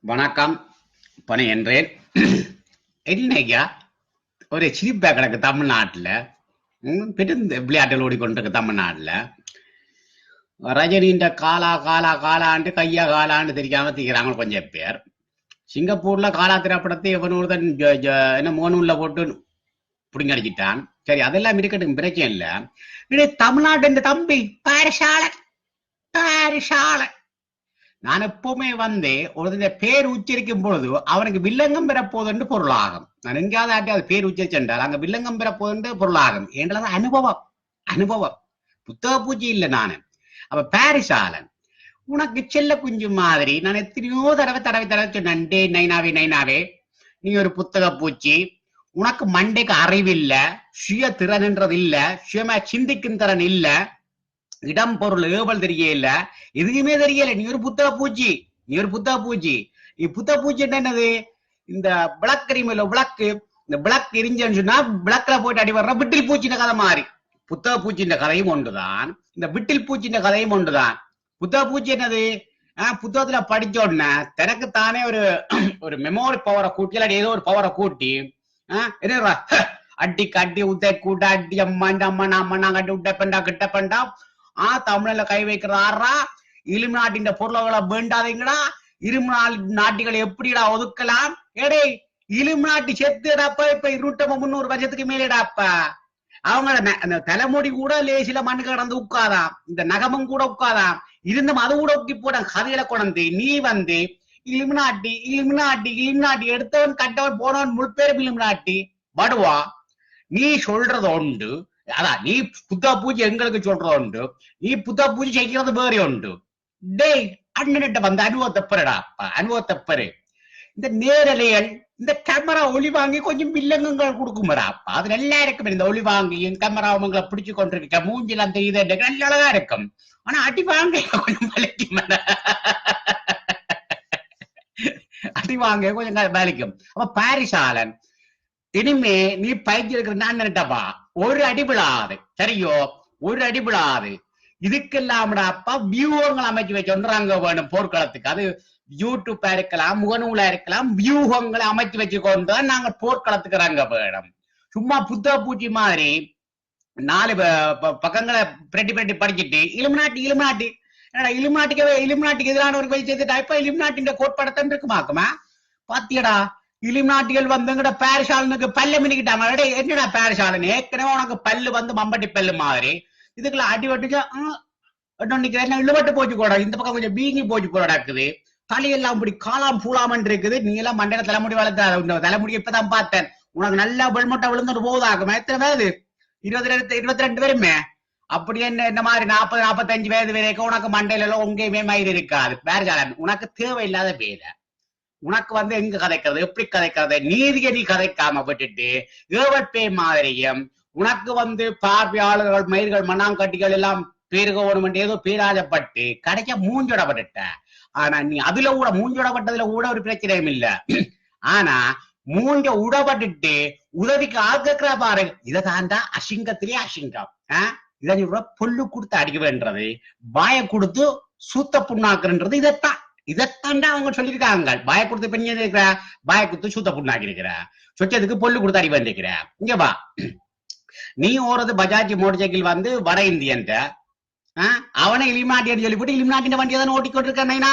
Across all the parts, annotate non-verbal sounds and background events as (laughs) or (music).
வணக்கம். பணி என்றேன். என்னையா? ஒரு சிரிப்பா கிடக்கு தமிழ்நாட்டுல. ம், பெருந்து விளையாட்டுகள் ஓடிக்கொண்டிருக்கு தமிழ்நாட்டுல. ரஜினின்ற காலா காலா காலாண்டு கையா காலாண்டு தெரியாம திரிக்கிறாங்க கொஞ்சம் பேர். சிங்கப்பூர்ல காலா திரைப்படத்தை இவன் ஒருத்தன் என்ன மோனூல்ல போட்டு புடிங்கடிச்சிட்டான். சரி அதெல்லாம் இருக்கட்டும் பிரச்சனை இல்ல. இது தமிழ்நாட்டு இந்த தம்பி பாரிசாலை பாரிசாலை. நான் எப்பவுமே வந்து ஒரு பேர் உச்சரிக்கும் பொழுது அவனுக்கு வில்லங்கம் பெறப்போகுதுன்னு பொருளாகும். நான் எங்காவது ஆட்டி அது பேர் உச்சரிச்சென்றால் அங்க வில்லங்கம் பெறப்போகுதுன்னு பொருளாகும். என்றது அனுபவம். அனுபவம். புத்தக பூஜை இல்லை நானு. அப்ப பாரிசாலன் உனக்கு செல்ல குஞ்சு மாதிரி நான் எத்தனையோ தடவை தடவை தடவை சொன்னேன். டே நைனாவே நைனாவே நீ ஒரு புத்தக பூச்சி. உனக்கு மண்டைக்கு அறிவில்லை சுய திறன்ன்றது இல்ல சுயமா சிந்திக்கும் திறன் இல்ல. இடம் பொருள் ஏவல் தெரியல எதுக்குமே தெரியல. நீ ஒரு புத்தக பூச்சி. நீ ஒரு புத்தக பூச்சி. நீ புத்தக பூச்சி என்னது? இந்த பிளக் விளக்கரிமையில விளக்கு. இந்த பிளக் எரிஞ்சன்னு சொன்னா பிளக்ல போயிட்டு அடி வர்ற விட்டில் பூச்சின கதை மாதிரி. புத்தக பூச்சின்ற கதையும் ஒன்றுதான். இந்த விட்டில் பூச்சின்ற கதையும் ஒன்றுதான். புத்தக பூச்சி என்னது? ஆஹ் புத்தகத்துல படிச்ச உடனே தனக்கு தானே ஒரு (clears throat) ஒரு மெமோரி பவரை கூட்டி இல்லாட்டி ஏதோ ஒரு பவரை கூட்டி ஆஹ் என்ன அடி கட்டி உத்தை கூட்ட அடி இந்த அம்மா அம்மா நான் கட்டி விட்ட பெண்டா கிட்ட பெண்டா ஆ தமிழ்ல கை வைக்கிறாரா? இலும் நாட்டின் பொருள்களை வேண்டாதீங்கடா. இரும் நாட்டிகளை எப்படிடா ஒதுக்கலாம்? ஏடே இலும் நாட்டி செத்துடாப்பா இப்ப இருநூற்றம்பது முந்நூறு வருஷத்துக்கு மேலேடாப்பா அவங்கள அந்த தலைமுடி கூட லேசில மண்ணு கடந்து உட்காதாம் இந்த நகமும் கூட உட்காதாம் இருந்தும் அது கூட ஒட்டி போட கதையில கொண்டு நீ வந்து இலுமினாட்டி இலுமினாட்டி இலுமினாட்டி எடுத்தவன் கட்டவன் போனவன் முழு பேரும் இலுமினாட்டி. வடுவா நீ சொல்றது உண்டு அதான் நீ புத்தா பூஜை எங்களுக்கு சொல்றது உண்டு நீ புத்தா பூஜை செய்கிறது வேற உண்டு டேய் அண்ணன்கிட்ட வந்து அனுபவத்தை பெறடா அனுபவத்தை பெறு இந்த நேரலையல் இந்த கேமரா ஒளி வாங்கி கொஞ்சம் வில்லங்கங்கள் கொடுக்குமடா அப்பா அது நல்லா இருக்கும் இந்த ஒளி வாங்கி என் கேமரா உங்களை பிடிச்சு கொண்டிருக்க மூஞ்சில் அந்த இது நல்ல அழகா இருக்கும் ஆனா அடி வாங்க கொஞ்சம் வலிக்கும் அடி வாங்க கொஞ்சம் வலிக்கும் அப்ப பாரிசாலன் இனிமே நீ பயிற்சி இருக்கிற நான் நினைட்டப்பா ஒரு அடி விழாது. சரியோ? ஒரு அடி விழாது. இதுக்கெல்லாமடா அப்பா வியூகங்கள் அமைச்சு வச்சுறாங்க வேணும் போர்க்களத்துக்கு. அது யூடியூப்பா இருக்கலாம் முகநூலா இருக்கலாம் வியூகங்களை அமைச்சு வச்சு தான் நாங்க போர்க்களத்துக்கு ரங்க வேணும். சும்மா புத்தக பூச்சி மாதிரி நாலு ப- பக்கங்களை பிரட்டி பிரட்டி படிச்சுட்டு இலுமினாட்டி இலுமினாட்டி. என்னடா இலுமினாட்டிக்கு இலுமினாட்டிக்கு எதிரான ஒரு வயசு செய்துட்டா இப்ப இலுமினாட்டின் கோட்பாடத்தான் இருக்குமாக்குமா பாத்தியடா. இலுமினாட்டிகள் வந்து எங்கட பாரிசாலனுக்கு பல்ல மினிக்கிட்டாங்க என்னடா பாரிசாலன் ஏற்கனவே உனக்கு பல்லு வந்து மம்பட்டி பல்லு மாதிரி. இதுக்குள்ள அடி வட்டுச்சா நிக்கிறேன் போச்சு கூட இந்த பக்கம் கொஞ்சம் பீங்கி போச்சு கூட இருக்குது. தலையெல்லாம் இப்படி காலாம் பூலாமன் இருக்குது. நீ எல்லாம் மண்டல தலைமுடி வளர்த்த இந்த தலைமுடி இப்பதான் பார்த்தேன். உனக்கு நல்லா வெள்மொட்டை விழுந்துட்டு போகுதாக்குமே எத்தனை பேரு? இருபது ரெண்டு இருபத்தி ரெண்டு பேருமே? அப்படி என்ன என்ன மாதிரி நாற்பது நாற்பத்தஞ்சு வயது வரைக்கும் உனக்கு மண்டையில எல்லாம் உங்கேயுமே மயிர் இருக்காது. பேர்ஜாலன் உனக்கு தேவையில்லாத பேரை உனக்கு வந்து எங்க கதைக்கிறது? எப்படி கதைக்கிறது? நீதியை நீ கதைக்காம விட்டுட்டு ஏவற்பே மாதிரியும் உனக்கு வந்து பார்வையாளர்கள் மயிர்கள் மண்ணாங்கட்டிகள் எல்லாம் பேருக வேணும் ஏதோ பேராஜப்பட்டு கடைக்க மூஞ்சோடப்பட்டுட்ட. ஆனா நீ அதுல கூட மூஞ்சோடப்பட்டதுல கூட ஒரு பிரச்சனையும் இல்ல. ஆனா மூஞ்ச உடப்பட்டுட்டு உதவிக்கு ஆக்குற பாரு. இதை தாண்டா அசிங்கத்திலே அசிங்கம். ஆஹ் இதை பொல்லு புல்லு கொடுத்து அடிக்க வேண்டது வாய கொடுத்து சூத்த புண்ணாக்குன்றது இதைத்தான். இதைத்தாண்டா அவங்க சொல்லியிருக்காங்க. பாய கொடுத்து பெண் இருக்கிறா பாய கொடுத்து சூத்த புண்ணாக்கி இருக்கிறா சொச்சதுக்கு பொல்லு கொடுத்து அடி வேண்டிருக்கிற இங்க வா. நீ ஓறது பஜாஜ் மோட்டர் சைக்கிள் வந்து வட இந்தியன் ஆஹ் அவனை இலிமாட்டின்னு சொல்லி போட்டு இலிமாட்டின வண்டியை தானே ஓட்டிக்கொண்டிருக்க நைனா?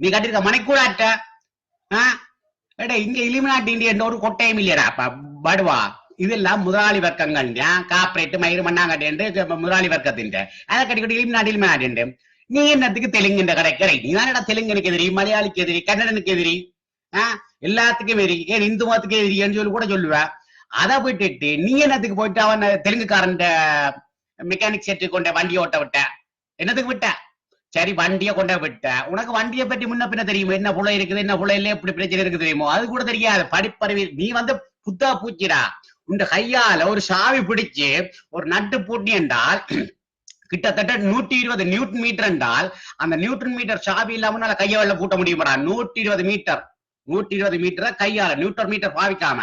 நீ கட்டிருக்க மனைக்கூடாட்ட ஆஹ் இங்க இலிமினாட்டி இந்தியன் ஒரு கொட்டையும் இல்லையடா. அப்ப படுவா. இதெல்லாம் முதலாளி வர்க்கங்கள் காப்பரேட் மயிறு மண்ணாங்கட்டி என்று முதலாளி வர்க்கத்தின் அதை கட்டிக்கிட்டு இலிமினாட்டி இலிமினாட்டி நீ என்னத்துக்கு தெலுங்குன்ற கிடைக்கிற நீ தானடா தெலுங்கனுக்கு எதிரி மலையாளிக்கு எதிரி கன்னடனுக்கு எதிரி ஆஹ் எல்லாத்துக்கும் எதிரி. ஏன் இந்து மதத்துக்கு எதிரின்னு சொல்லி கூட சொல்லுவ. அதை போயிட்டு நீ என்னத்துக்கு போயிட்டு அவன் தெலுங்குக்காரன் மெக்கானிக் செட்டு கொண்ட வண்டி ஓட்ட விட்ட? என்னத்துக்கு விட்ட? சரி வண்டியை கொண்ட விட்ட. உனக்கு வண்டியை பற்றி முன்ன பின்ன தெரியுமோ? என்ன புள்ள இருக்குது என்ன புள்ள இல்ல எப்படி பிரச்சனை இருக்குது தெரியுமோ? அது கூட தெரியாது. படிப்பறிவி. நீ வந்து புத்தா பூச்சிடா. உண்ட கையால ஒரு சாவி பிடிச்சு ஒரு நட்டு பூட்டி என்றால் கிட்டத்தட்ட நூற்றி இருபது நியூட்டன் மீட்டர் என்றால் அந்த நியூட்டன் மீட்டர் சாவி இல்லாம உன்னால கையை வெள்ள பூட்ட முடியுமாடா? நூற்றி இருபது மீட்டர். நூற்றி இருபது மீட்டரை கையால நியூட்டன் மீட்டர் பாவிக்காம.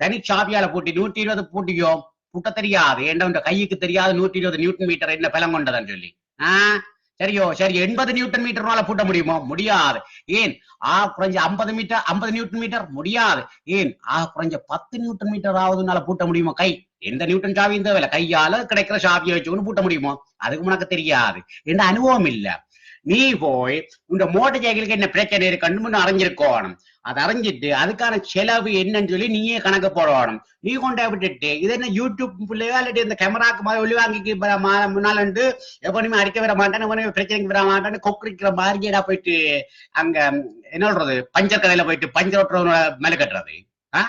தனி சாவியால பூட்டி நூற்றி இருபது பூட்டியோ பூட்ட தெரியாது. ஏண்டா உன் கைக்கு தெரியாது நூற்றி இருபது நியூட்டன் மீட்டர் என்ன பலம் கொண்டதுன்னு சொல்லி. ஆஹ் சரியோ சரி எண்பது நியூட்டன் மீட்டர்னால பூட்ட முடியுமோ? முடியாது. ஏன்? ஆ குறைஞ்ச ஐம்பது மீட்டர் ஐம்பது நியூட்டன் மீட்டர்? முடியாது. ஏன்? ஆ குறைஞ்ச பத்து நியூட்டன் மீட்டர் ஆகுதுனால பூட்ட முடியுமோ? கை. எந்த நியூட்டன் சாவியும் தேவையில்ல. கையால கிடைக்கிற சாவியை வச்சுக்கொண்டு பூட்ட முடியுமா? அதுக்கு உனக்கு தெரியாது. என்ற அனுபவம் இல்ல. நீ போய் இந்த மோட்டர் சைக்கிளுக்கு என்ன பிரச்சனை இருக்குன்னு முன்ன அறிஞ்சிருக்கணும். அதை அறிஞ்சிட்டு அதுக்கான செலவு என்னன்னு சொல்லி நீயே கணக்கு போடணும். நீ கொண்டே விட்டுட்டு இது என்ன யூடியூப் பிள்ளையோ இல்லாட்டி இந்த கேமராக்கு மாதிரி ஒளி வாங்கி முன்னால எப்பவுமே அடிக்க வர மாட்டேன் எப்பவுமே பிரச்சனைக்கு வர மாட்டேன்னு கொக்கரிக்கிற மாதிரிடா போயிட்டு அங்க என்ன சொல்றது பஞ்சர் கடையில போயிட்டு பஞ்சர் ஓட்டுறவனோட மேல கட்டுறது. ஆ?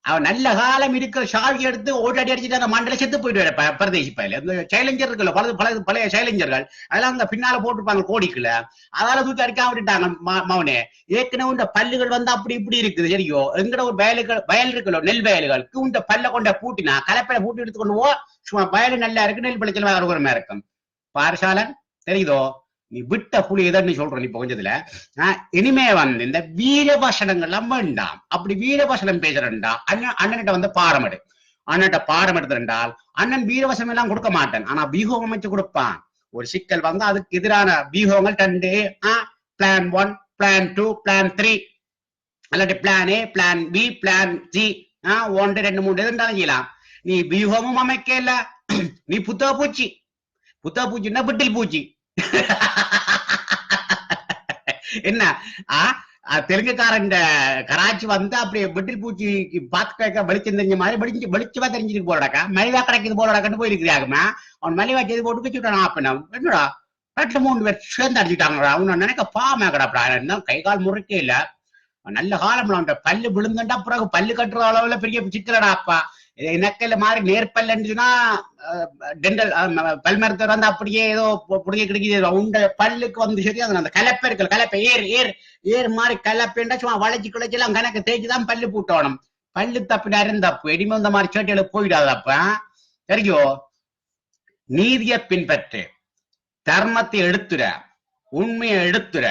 அவன் நல்ல காலம் இருக்கிற சாவி எடுத்து ஓட்டாடி அடிச்சுட்டு அந்த மண்டல செத்து போயிட்டு ப- பயில. இந்த சைலஞ்சர் இருக்குல்ல பல பழைய பழைய சைலஞ்சர்கள் அதெல்லாம் அந்த பின்னால போட்டிருப்பாங்க கோடிக்குள்ள. அதால தூக்கி அடிக்காம விட்டுட்டாங்க மவனே. ஏற்கனவே இந்த பல்லுகள் வந்து அப்படி இப்படி இருக்குது சரியோ? எங்கட ஒரு வயலுகள் வயல் இருக்குல்ல நெல் வயல்களுக்கு இந்த பல்ல கொண்ட பூட்டினா கலப்பையில பூட்டி எடுத்துக்கொண்டு போ. சும்மா வயல் நல்லா இருக்கு நெல் விளைச்சல் வரகுறமா இருக்கும். பாரசாலன் தெரியுதோ? நீ விட்ட புலி எதன்னு சொல்ற நீ புகஞ்சதுல. கொஞ்சத்துல ஆஹ், இனிமே வந்து இந்த வீரபாஷணங்கள்லாம் வேண்டாம். அப்படி வீரபாஷணம் பேசுறா அண்ணன் அண்ணன்கிட்ட வந்து பாடம் எடு. அண்ணன்கிட்ட பாடம் எடுத்திருந்தால் அண்ணன் வீரவசனம் எல்லாம் கொடுக்க மாட்டேன். ஆனா வியூகம் அமைச்சு கொடுப்பான். ஒரு சிக்கல் வந்து அதுக்கு எதிரான வியூகங்கள் ரெண்டு plan one plan two plan three அல்லாட்டி plan A plan B plan C ஒன்று ரெண்டு மூணு எது இருந்தாலும் செய்யலாம். நீ வியூகமும் அமைக்கல. நீ புத்தக பூச்சி புத்தக பூச்சின்னா பிட்டில் பூச்சி. என்ன? ஆ? தெலுங்குக்காரன் கராச்சி வந்து அப்படியே பிட்டில் பூச்சி பார்க்க வெளிச்சம் தெரிஞ்ச மாதிரி வெளிச்சு வெளிச்சமா தெரிஞ்சிருக்கு போலடாக்கா. மலிவா கிடைக்குது போலடாக்கன்னு போயிருக்கிறாங்கம்மா அவன் மலிவா செய்து போட்டு வச்சு அப்பனா? என்னடா? ரெண்டு மூணு பேர் சேர்ந்து அடிச்சுட்டாங்கடா. அவன் நினைக்க பாமே கிடப்படா என்ன கை கால் முறுக்கே இல்ல. நல்ல காலம் அவன் பல்லு விழுந்துட்டா பிறகு பல்லு கட்டுற அளவுல பெரிய சிக்கலடா அப்பா. நெக்கல மாதிரி நேர்பல்லுன்னா டென்டல் பல் மருத்துவர் வந்து அப்படியே ஏதோ பு- புடிங்க கிடைக்குது உண்ட பல்லுக்கு வந்து சரி அது அந்த கலப்பை இருக்கல கலப்பை ஏர் ஏர் ஏர் மாதிரி கலப்பைண்டா சும்மா வளைச்சு கிளைச்சு எல்லாம் கணக்கு தேய்ச்சி தான் பல்லு பூட்டணும். பல்லு தப்பு தப்பு இனிமே இந்த மாதிரி சேட்டையில போயிடாது அப்ப தெரியும் நீதியை பின்பற்று தர்மத்தை எடுத்துற உண்மையை எடுத்துற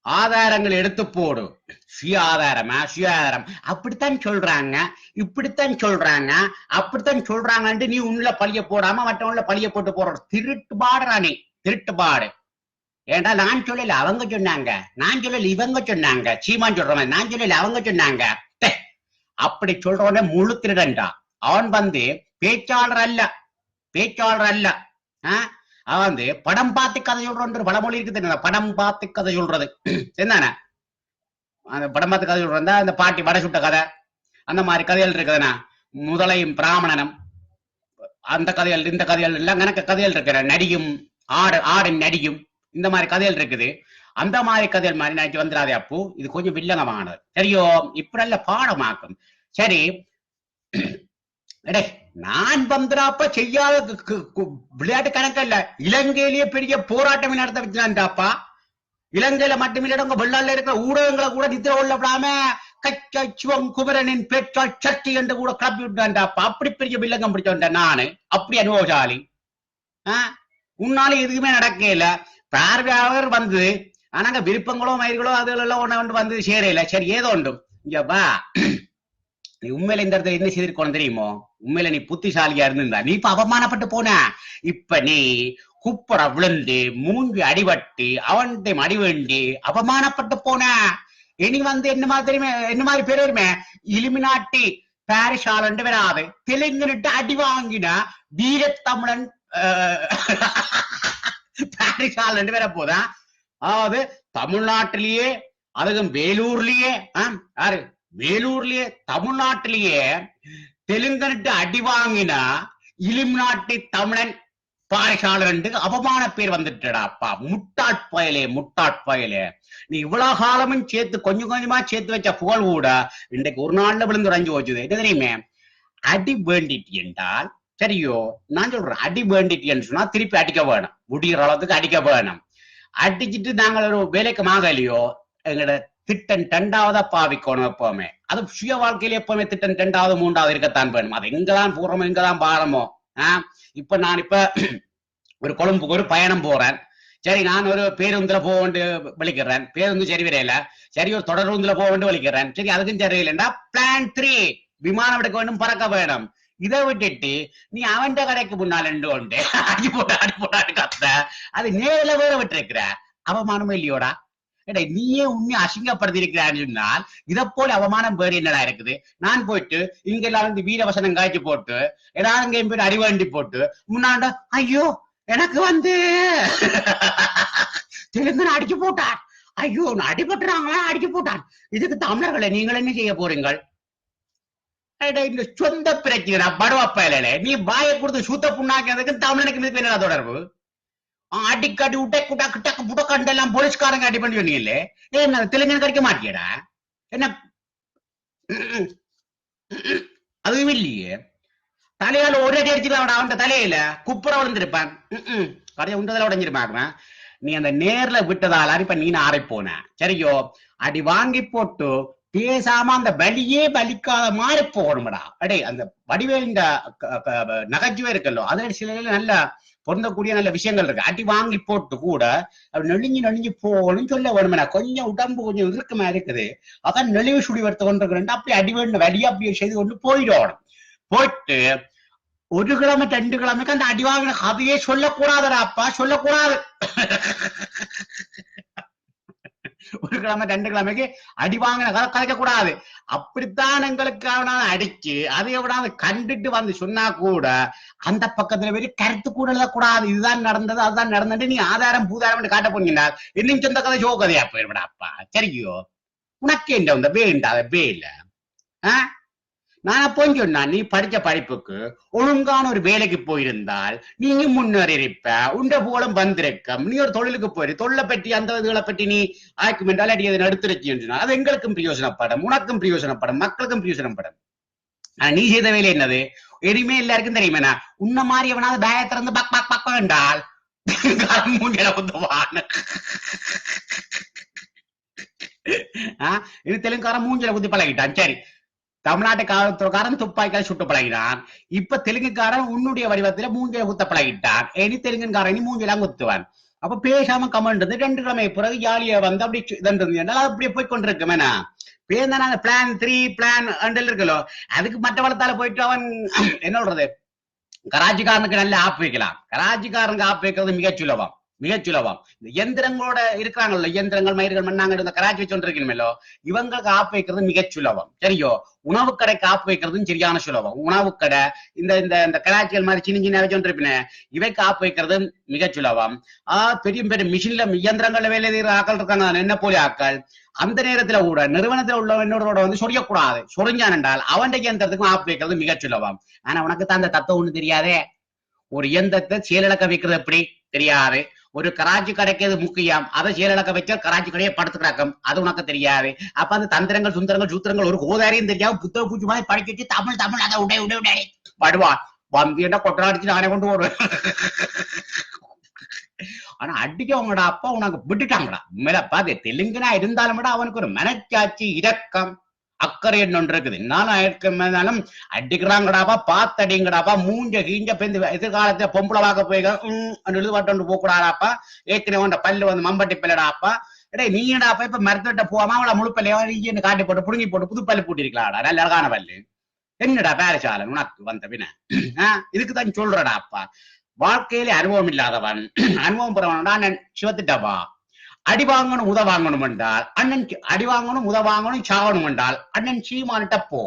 ஆதாரங்கள் எடுத்து போடு. சுய ஆதாரமா சுய ஆதாரம் அப்படித்தான் சொல்றாங்க. இப்படித்தான் சொல்றாங்க. அப்படித்தான் சொல்றாங்கன்ட்டு நீ உள்ள பழிய போடாம மற்றவங்கள பழிய போட்டு போற. திருட்டு பாடுறா நீ திருட்டு பாடு. ஏன்டா நான் சொல்லல அவங்க சொன்னாங்க. நான் சொல்லல இவங்க சொன்னாங்க. சீமான் சொல்ற மாதிரி. நான் சொல்லல அவங்க சொன்னாங்க. அப்படி சொல்றவனே முழு திருடன்டா அவன் வந்து பேச்சாளர் அல்ல. பேச்சாளர் அல்ல. ஆஹ் அவன் வந்து படம் பார்த்து கதை சொல்றோன்ற பழமொழி இருக்குது என்ன படம் பார்த்து கதை சொல்றது. என்னண்ணா அந்த படம் பார்த்து கதை சொல்றா அந்த பாட்டி வடை சுட்ட கதை. அந்த மாதிரி கதைகள் இருக்குதுண்ணா முதலையும் பிராமணனும். அந்த கதைகள் இந்த கதைகள் எல்லாம் கணக்கு கதைகள் இருக்கிற நடியும். ஆடு ஆடின் நடியும். இந்த மாதிரி கதைகள் இருக்குது. அந்த மாதிரி கதைகள் மாதிரி நினைச்சு வந்துடாதே அப்போ. இது கொஞ்சம் வில்லங்கமானது. சரியோ? இப்படி நல்ல பாடமாக்கும். சரி. (clears throat) எடே நான் வந்தடாப்ப செய்யாத விளையாட்டு கணக்கு இல்ல விளையாட்டு கணக்கல்ல. இலங்கையிலேயே பெரிய போராட்டம் நடத்த வச்சான்டாப்பா இலங்கையில மட்டுமில்ல உங்க வெள்ளால இருக்கிற ஊடகங்களை கூட நித்திர கொள்ளப்படாம கச்சம் குமரனின் பெற்றால் சட்டி என்று கூட கிளப்பி விட்டான்டாப்பா அப்படி பெரிய வில்லங்கம் பிடிச்சோண்ட நானு. அப்படி அனுபவசாலி. உன்னால எதுவுமே நடக்கல பார்வையாளர் வந்து ஆனாங்க விருப்பங்களோ மயிர்களோ அதுகளெல்லாம் ஒண்ணு வந்து சேரையில சரி ஏதோ ஒன்றும் இங்க வா. நீ உண்மையில இந்த இடத்துல என்ன செய்திருக்கணும் தெரியுமோ? உண்மையில நீ புத்திசாலியா இருந்திருந்தா. நீ இப்ப அவமானப்பட்டு போன. இப்ப நீ குப்புற விழுந்து மூங்கி அடிபட்டு அவன்கிட்ட அடி வேண்டி அவமானப்பட்டு போன. இனி வந்து என்ன மாதிரி என்ன மாதிரி பேர் வருமே இலுமினாட்டி பாரிஸ் ஆளண்டு வராது தெலுங்குன்னுட்டு அடி வாங்கினா வீரத்தமிழன் அஹ், பாரிஸ் வர போதா? அதாவது தமிழ்நாட்டிலேயே அதுவும் வேலூர்லயே ஆஹ் யாரு? வேலூர்லயே தமிழ்நாட்டிலேயே தெலுங்கனுட்டு அடி வாங்கினா நாட்டு தமிழன் பாரிசாளர் அவமான பேர் வந்துட்டுடா அப்பா. முட்டாட்பயலே நீ இவ்வளவு காலமும் சேர்த்து கொஞ்சம் கொஞ்சமா சேர்த்து வச்ச புகழ் கூட இன்றைக்கு ஒரு நாள்ல விழுந்து உறைஞ்சு போச்சுது. என்ன தெரியுமே? அடி வேண்டிட்டு என்றால் சரியோ நான் சொல்றேன் அடி வேண்டிட்டு சொன்னா திருப்பி அடிக்க வேணும். முடிகிற அளவுக்கு அடிக்க வேணும். அடிச்சிட்டு நாங்கள் ஒரு வேலைக்கு மாகலையோ எங்களோட திட்டம் ரெண்டாவதா பாவிக்கணும் எப்பவுமே அது சுய வாழ்க்கையில எப்பவுமே திட்டம் ரெண்டாவது மூன்றாவது இருக்கத்தான் வேணும் அது எங்கதான் பூர்வமோ எங்கதான் பாரமோ ஆஹ் இப்ப நான் இப்ப ஒரு கொழும்புக்கு ஒரு பயணம் போறேன் சரி நான் ஒரு பேருந்துல போக வேண்டு வலிக்கிறேன் பேருந்து சரி வரையில சரி ஒரு தொடருந்துல போக வேண்டு வலிக்கிறேன் சரி அதுக்கும் சரியில்லைண்டா பிளான் த்ரீ விமானம் எடுக்க வேண்டும் பறக்க வேணும் இதை விட்டுட்டு நீ அவன் கடைக்கு முன்னால் ரெண்டு உண்டு அடி போட்டு அடி போட்டான்னு கத்த அது நேரில் வேற விட்டுருக்கிற அவமானமே இல்லையோடா ஏடா நீயே உண்மை அசிங்கப்படுத்திருக்கிறான்னு சொன்னால் இதை போல அவமானம் வேறு என்னடா இருக்குது? நான் போயிட்டு இங்க எல்லாம் வந்து வீரவசனம் காய்ச்சி போட்டு ஏதாவது அங்கே போயிட்டு அறிவாண்டி போட்டு முன்னாண்ட ஐயோ எனக்கு வந்து (laughs) தெலுங்கன் அடிச்சு போட்டான். ஐயோ அடிபட்டுறாங்களா? அடிச்சு போட்டான். இதுக்கு தமிழர்களை நீங்கள் என்ன செய்ய போறீங்கள்? இந்த சொந்த பிரச்சனை படுவப்பையில நீ வாயை கொடுத்து சூத்த புண்ணாக்கிறதுக்கு தமிழனுக்கு என்ன என்னடா தொடர்பு? அடிக்கடி உடக்கு உடக்கு டக்கு புடக்கண்ட எல்லாம் போலீஸ்காரங்க அடி பண்ணி சொன்னீங்கல்ல என்ன தெலுங்கன் கிடைக்க மாட்டியடா? என்ன? அதுவும் இல்லையே. தலையால ஒரு அடி அடிச்சிருக்கான் அவன் தலையில. குப்புற விழுந்திருப்பான் ம்ம். கடையை உண்டதுல உடஞ்சிருப்பாங்க நீ அந்த நேர்ல விட்டதால இப்ப நீ ஆரை போன சரியோ? அடி வாங்கி போட்டு பேசாம அந்த வலியே வலிக்காத மாதிரி போகணும்டா. அடே அந்த வடிவேலின் நகைச்சுவை இருக்கல்லோ அதுல சில நல்ல பொருந்தக்கூடிய நல்ல விஷயங்கள் இருக்கு. அடி வாங்கி போட்டு கூட அப்படி நெளிஞ்சு நெளிஞ்சு போகணும்னு சொல்ல வேணும்டா. கொஞ்சம் உடம்பு கொஞ்சம் இருக்குமா இருக்குது. அதான் நெளிவு சுடி வரத்து கொண்டிருக்கிறேன் அப்படி அடி வேணும் வலியா அப்படியே செய்து கொண்டு போயிடணும். போயிட்டு ஒரு கிழமை ரெண்டு கிழமைக்கு அந்த அடி வாங்கின கதையே சொல்லக்கூடாதுடா அப்பா சொல்லக்கூடாது. ஒரு கிழமை ரெண்டு கிழமைக்கு அடி வாங்கின கதை கதைக்க கூடாது. அப்படித்தான் எங்களுக்கு அவனால அடிச்சு அதை எவனாவது கண்டுட்டு வந்து சொன்னா கூட அந்த பக்கத்துல போய் கருத்து கூட கூடாது. இதுதான் நடந்தது அதுதான் நடந்தது. நீ ஆதாரம் பூதாரம் காட்ட போனீங்கன்னா இன்னும் சொந்த கதை ஜோ கதையா போயிடுடா அப்பா. சரியோ? உனக்கு என்ன இந்த வேண்டாத வேலை. ஆஹ் நான் அப்போ சொன்னா நீ படிச்ச படிப்புக்கு ஒழுங்கான ஒரு வேலைக்கு போயிருந்தால் நீங்க முன்னேறி இருப்ப உண்ட போலம் வந்திருக்கம். நீ ஒரு தொழிலுக்கு போயிரு தொழிலை பற்றி அந்த இதுகளை பற்றி நீ ஆய்க்கும் என்றால் அடி அதை நடுத்துருச்சு சொன்னால் அது எங்களுக்கும் பிரயோசனப்படும் உனக்கும் பிரயோசனப்படும் மக்களுக்கும் பிரயோசனப்படும். ஆனா நீ செய்த வேலை என்னது? எதுவுமே எல்லாருக்கும் தெரியுமே உன்ன மாதிரி எவனாவது பேய திறந்து பக் பக் பக் என்றால் மூஞ்சில ஆஹ் இது தெலுங்குக்காரன் மூஞ்சில குத்தி பழகிட்டான். சரி. தமிழ்நாட்டு காவல்துறைக்காரன் துப்பாக்கியால் சுட்டு பழகினான் இப்ப தெலுங்குக்காரன் உன்னுடைய வடிவத்துல மூஞ்சில குத்த பழகிட்டான் இனி தெலுங்குக்காரன் இனி மூஞ்சிலாம் குத்துவான் அப்ப பேசாம கமெண்ட் இருந்து ரெண்டு கிழமை பிறகு ஜாலியா வந்து அப்படி இதன்றது அது அப்படியே போய் என்ன? பேருந்தான அந்த பிளான் த்ரீ பிளான் இருக்கலோ அதுக்கு மற்ற வளத்தால போயிட்டு அவன் என்ன சொல்றது? கராச்சிக்காரனுக்கு நல்ல ஆப் வைக்கலாம். கராச்சிக்காரனுக்கு ஆப் வைக்கிறது மிகச் சுலபம். மிகச் சுலபம். இந்த இயந்திரங்களோட இருக்கிறாங்கல்ல இயந்திரங்கள் மயிர்கள் மண்ணாங்க இந்த கராச்சி வச்சுருக்கீங்களோ இவங்களுக்கு ஆப்பு வைக்கிறது மிகச் சுலபம். சரியோ? உணவு கடை காப்பு வைக்கிறதும் சரியான சுலபம். உணவு கடை இந்த இந்த இந்த கராச்சிகள் மாதிரி சின்ன சின்ன வச்சுருப்பின இவை காப்பு வைக்கிறது மிகச் சுலபம். ஆஹ் பெரிய பெரிய மிஷின்ல இயந்திரங்கள்ல வேலை செய்யற ஆக்கள் இருக்காங்க என்ன போலி ஆக்கள்? அந்த நேரத்துல கூட நிறுவனத்துல உள்ள என்னோட வந்து சொரியக்கூடாது. சொரிஞ்சான் என்றால் அவன் இயந்திரத்துக்கும் ஆப்பு வைக்கிறது மிகச் சுலபம். ஆனா உனக்கு தான் அந்த தத்துவம் ஒண்ணு தெரியாதே? ஒரு இயந்திரத்தை செயலிழக்க வைக்கிறது எப்படி? தெரியாது. ஒரு கராச்சி கடைக்கு முக்கியம் அதை செயலிழக்க வச்சா கராச்சி கடையை படுத்து கிடக்கும் அது உனக்கு தெரியாது. அப்ப அந்த தந்திரங்கள் சுந்தரங்கள் சூத்திரங்கள் ஒரு கோதாரியும் தெரியாம புத்தக பூச்சி மாதிரி படிக்க வச்சு தமிழ் தமிழ் அதை உடை உடை உடை. படுவா வந்து என்ன கொட்டடிச்சு நானே கொண்டு போடுவேன். ஆனா அடிக்க அவங்களோட அப்பா உனக்கு விட்டுட்டாங்கடா. மேல அது தெலுங்குனா இருந்தாலும் அவனுக்கு ஒரு மனச்சாட்சி இரக்கம். அக்கறை ஒன்று இருக்குது நானும் அடிக்கிறாங்கடாப்பா பாத்தடிங்கடாப்பா மூஞ்ச கீஞ்ச பெந்து எதிர்காலத்துல பொம்பளை வாக்க போய் எழுதுபாட்டு போகக்கூடாதாப்பா? ஏற்கனவே உண்ட பல்லு வந்து மம்பட்டி பல்லடாப்பா? டே நீடாப்பா இப்ப மருத்துவட்ட போகாம அவளை முழுப்பல்லையோ காட்டி போட்டு புடுங்கி போட்டு புது பல்லு பூட்டிருக்கலாடா நல்ல அழகான பல்லு. என்னடா பேரசாலன் உனக்கு வந்த பின்ன. இதுக்கு தான் சொல்றடா அப்பா வாழ்க்கையில அனுபவம் இல்லாதவன். அனுபவம் பெறவனடா அண்ணன் அடி வாங்கணும் உத வாங்கணும் என்றால் அண்ணன் அடி வாங்கணும் உத வாங்கணும் சாகணும் என்றால் அண்ணன் சீமானிட்ட போ.